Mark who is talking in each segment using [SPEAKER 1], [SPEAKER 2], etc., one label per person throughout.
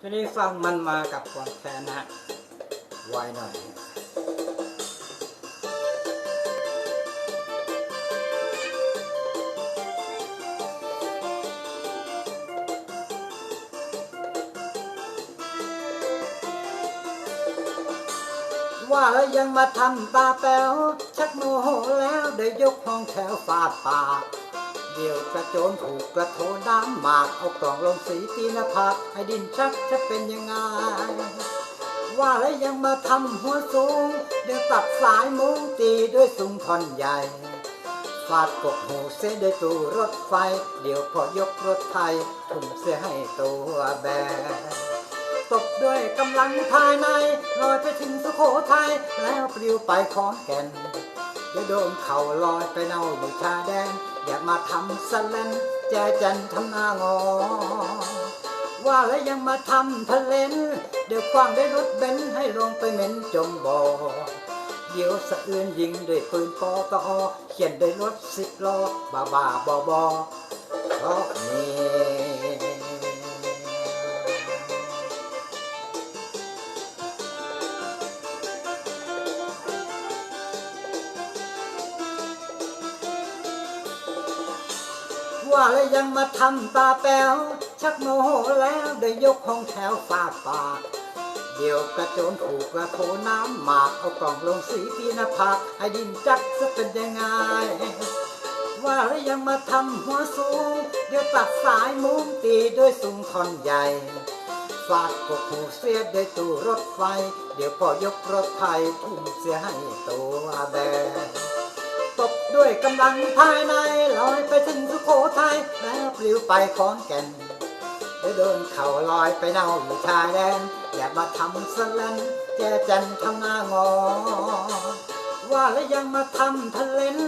[SPEAKER 1] ทีนี้ฟังมันมากับความแค้นนะฮะไวหน่อยว่าแล้วยังมาทำตาแป๋วชักโมโหแล้วได้ยกห้องแถวฟาดปาก เดี๋ยวกระโจนถูกกระโถนน้ำหมากเอากล่องลงสีตีหนภาให้ดินชักจะเป็นยังไง ว่าแล้วยังมาทำหัวสูง เดี๋ยวตัดสายมุ้งตีด้วยสุงท่อนใหญ่ฟาดกกหูเสียด้วยตู้รถไฟ เดี๋ยวพอยกรถไทยทุ่มเสียให้ตัวแบนตบด้วยกำลังภายในลอยไปถึงสุโขทัยแล้วปลิวไปขอนแก่นเดี๋ยวโดนเข่าลอยไปเน่าอยู่ชาแดน อย่ามาทำสแลนแจจันทำหน้างอ ว่าแล้วยังมาทำทะเลนเดี๋ยวคว้างด้วยรถเบนให้ลงไปเหม็นจมบ่อเดี๋ยวสะอื้นยิงด้วยปืนปอตอเขียนด้วยรถสิบล้อบาบาบอบอเพราะนี่ ว่าแล้วยังมาทำตาแป๋วชักโมโหแล้วได้ยกห้องแถวฟาดปาก เดี๋ยวกระโจนถูกกระโถน้ำหมากเอากล่องลงสีปีนภาให้ดินจักจะเป็นยังไง ว่าแล้วยังมาทำหัวสูง เดี๋ยวตัดสายมุ้งตีด้วยสุงท่อนใหญ่ฟาดกกหูเสียด้วยตู้รถไฟ เดี๋ยวพอยกรถไทยทุ่มเสียให้ตัวแบน บด้วยกำลังภายในลอยไปถึงสุโขทัยแล้วปลิวไปขอนแก่นเดี๋ยวโดนเข่าลอยไปเน่าอยู่ชายแดนอย่ามาทำสลันแจจันทำหน้างอ ว่าแล้วยังมาทำทะเลน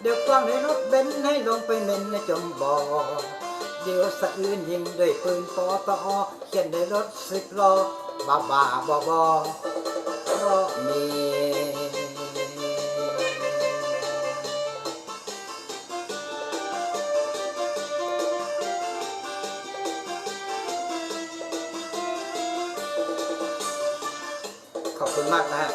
[SPEAKER 1] เดี๋ยวกว้างในรถเบนให้ลงไปเน้นในจมบ่อเดี๋ยวสะอื้นยิงด้วยปืนปอตอเขียนในรถสิบล้อบ้าบ้าบอบอเพราะมี ขอบคุณมากนะฮะ